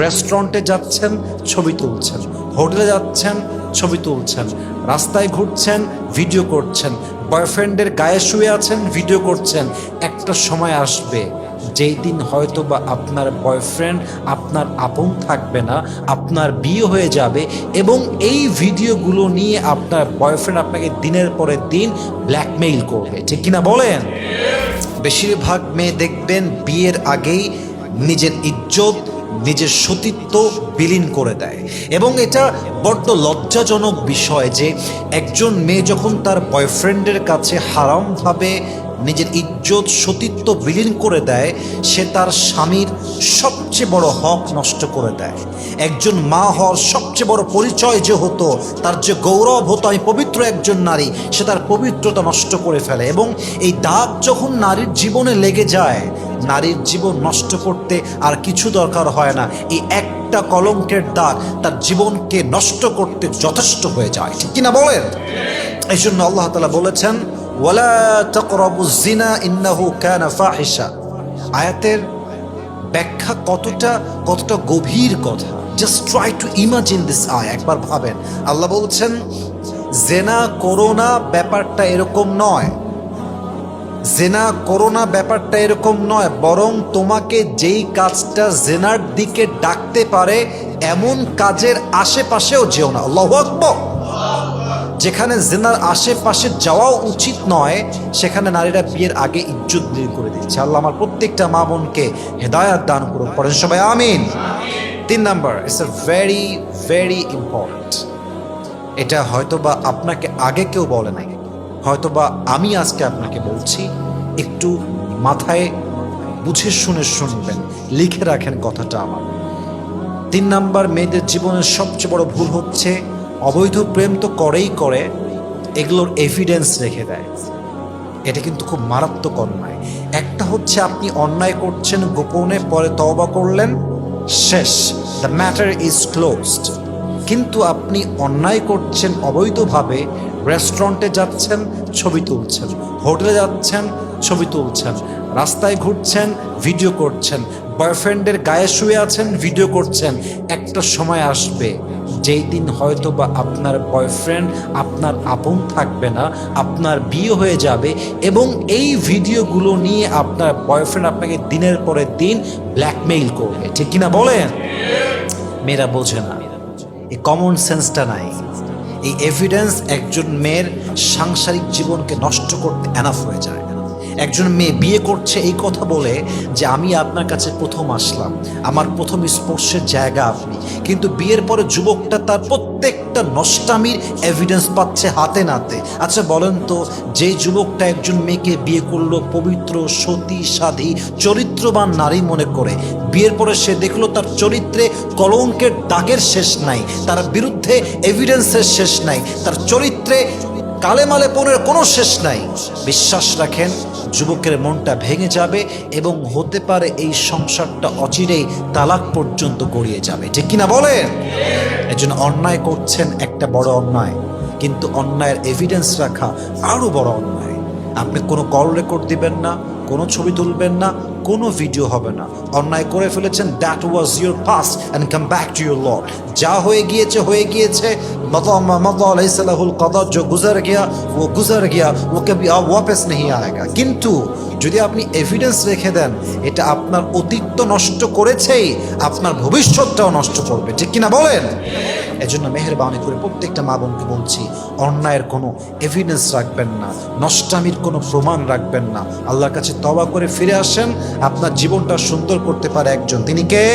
রেস্টুরেন্টে যাচ্ছেন ছবি তুলছেন। হোটেলে যাচ্ছেন ছবি তুলছেন। রাস্তায় ঘুরছেন ভিডিও করছেন। বয়ফ্রেন্ডের গায়ে শুয়ে আছেন ভিডিও করছেন। একটা সময় আসবে যেই দিন হয়তো বা আপনার বয়ফ্রেন্ড আপনার আপন থাকবে না আপনার বিয়ে হয়ে যাবে এবং এই ভিডিওগুলো নিয়ে আপনার বয়ফ্রেন্ড আপনাকে দিনের পরে দিন ব্ল্যাকমেইল করবে। ঠিক কিনা বলেন? বেশিরভাগ মেয়ে দেখবেন বিয়ের আগেই নিজের ইজ্জত নিজের সতীত্ব বিলীন করে দেয়। এবং এটা বড্ড লজ্জাজনক বিষয় যে একজন মেয়ে যখন তার বয়ফ্রেন্ডের কাছে হারামভাবে নিজের ইজ্জত, সতীত্ব বিলীন করে দেয়, সে তার স্বামীর সবচেয়ে বড় হক নষ্ট করে দেয়। একজন মা হওয়ার সবচেয়ে বড় পরিচয় যে হতো, তার যে গৌরব হতো, আমি পবিত্র একজন নারী, সে তার পবিত্রতা নষ্ট করে ফেলে। এবং এই দাগ যখন নারীর জীবনে লেগে যায় নারীর জীবন নষ্ট করতে আর কিছু দরকার হয় না। এই একটা কলঙ্কের দাগ তার জীবনকে নষ্ট করতে যথেষ্ট হয়ে যায়। ঠিক কিনা বলেন? এই জন্য আল্লাহ তালা বলেছেন, ওয়ালা আয়াতের ব্যাখ্যা কতটা কতটা গভীর কথা। Just try to imagine this আয় একবার ভাবেন। আল্লাহ বলছেন, জেনা করোনা ব্যাপারটা এরকম নয়। জেনা করোনা ব্যাপারটা এরকম নয়, বরং তোমাকে যেই কাজটা জেনার দিকে ডাকতে পারে, এমন কাজের আশেপাশেও যেও না। আল্লাহ যেখানে জেনার আশেপাশে যাওয়াও উচিত নয়, সেখানে নারীরা বিয়ের আগে ইজ্জত বিলীন করে দিচ্ছে। আল্লাহ আমার প্রত্যেকটা মা বোনকে হেদায়াত দান করুন, পড়েন সবাই, আমিন। তিন number it's a very very important এটা হয়তো বা আপনাকে আগে কেউ বলে নাই। হয়তোবা আমি আজকে আপনাকে বলছি, একটু মাথায় বুঝে শুনে শুনবেন, লিখে রাখেন কথাটা আমার। তিন নাম্বার, মেয়েদের জীবনের সবচেয়ে বড় ভুল হচ্ছে, অবৈধ প্রেম তো করেই করে, এগুলোর এভিডেন্স রেখে দেয়। এটা কিন্তু খুব মারাত্মক অন্যায়। একটা হচ্ছে আপনি অন্যায় করছেন, গোপনে পরে তওবা করলেন, শেষ। দ্য ম্যাটার ইজ ক্লোজড কিন্তু আপনি অন্যায় করছেন অবৈধভাবে রেস্টুরেন্টে যাচ্ছেন, ছবি তুলছেন, হোটেলে যাচ্ছেন, ছবি তুলছেন, রাস্তায় ঘুরছেন ভিডিও করছেন বয়ফ্রেন্ডের গায়ে শুয়ে আছেন ভিডিও করছেন, একটা সময় আসবে, যেই দিন হয়তো বা আপনার বয়ফ্রেন্ড আপনার আপন থাকবে না, আপনার বিয়ে হয়ে যাবে এবং এই ভিডিওগুলো নিয়ে আপনার বয়ফ্রেন্ড আপনাকে দিনের পরে দিন ব্ল্যাকমেইল করবে। ঠিক কিনা বলেন? মেয়েরা বোঝে না। এই কমন সেন্সটা নাই। এই এভিডেন্স একজন মেয়ের সাংসারিক জীবনকে নষ্ট করতে এনাফ হয়ে যায়। একজন মেয়ে বিয়ে করছে, এই কথা বলে যে আমি আপনার কাছে প্রথম আসলাম। আমার প্রথম স্পর্শের জায়গা আপনি। কিন্তু বিয়ের পরে যুবকটা তার প্রত্যেকটা নষ্টামির এভিডেন্স পাচ্ছে হাতে নাতে। আচ্ছা বলেন তো, যে যুবকটা একজন মেয়েকে বিয়ে করল পবিত্র, সতী, সাধী, চরিত্রবান নারী মনে করে, বিয়ের পরে সে দেখল তার চরিত্রে কলঙ্কের দাগের শেষ নাই, তার বিরুদ্ধে এভিডেন্সের শেষ নাই, তার চরিত্রে কালেমালে পনেরো কোনো শেষ নাই। বিশ্বাস রাখেন যুবকের মনটা ভেঙে যাবে এবং হতে পারে এই সংসারটা অচিরেই তালাক পর্যন্ত গড়িয়ে যাবে। ঠিক কিনা বলেন? একজন অন্যায় করছেন একটা বড় অন্যায়, কিন্তু অন্যায়ের এভিডেন্স রাখা আরও বড় অন্যায়। আপনি কোনো কল রেকর্ড দিবেন না কোনো ছবি তুলবেন না, কোনো ভিডিও হবে না। অন্যায় করে ফেলেছেন that was your past and come back to your lord যা হয়ে গিয়েছে হয়ে গিয়েছে। কদর গুজার গিয়া, ও গুজার গিয়া, ও ওয়াপেস নেই আয়েগা। কিন্তু যদি আপনি এভিডেন্স রেখে দেন, এটা আপনার অতীত তো নষ্ট করেছেই, আপনার ভবিষ্যৎটাও নষ্ট করবে। ঠিক কিনা বলেন? এজন্য মেহরবানি করে প্রত্যেকটা মা বোনকে বলছি, অন্যায়ের কোনো এভিডেন্স রাখবেন না, নষ্টামির কোনো প্রমাণ রাখবেন না। আল্লাহর কাছে তবা করে ফিরে আসেন, আপনার জীবনটা সুন্দর করতে পারে একজন। তিনি কে?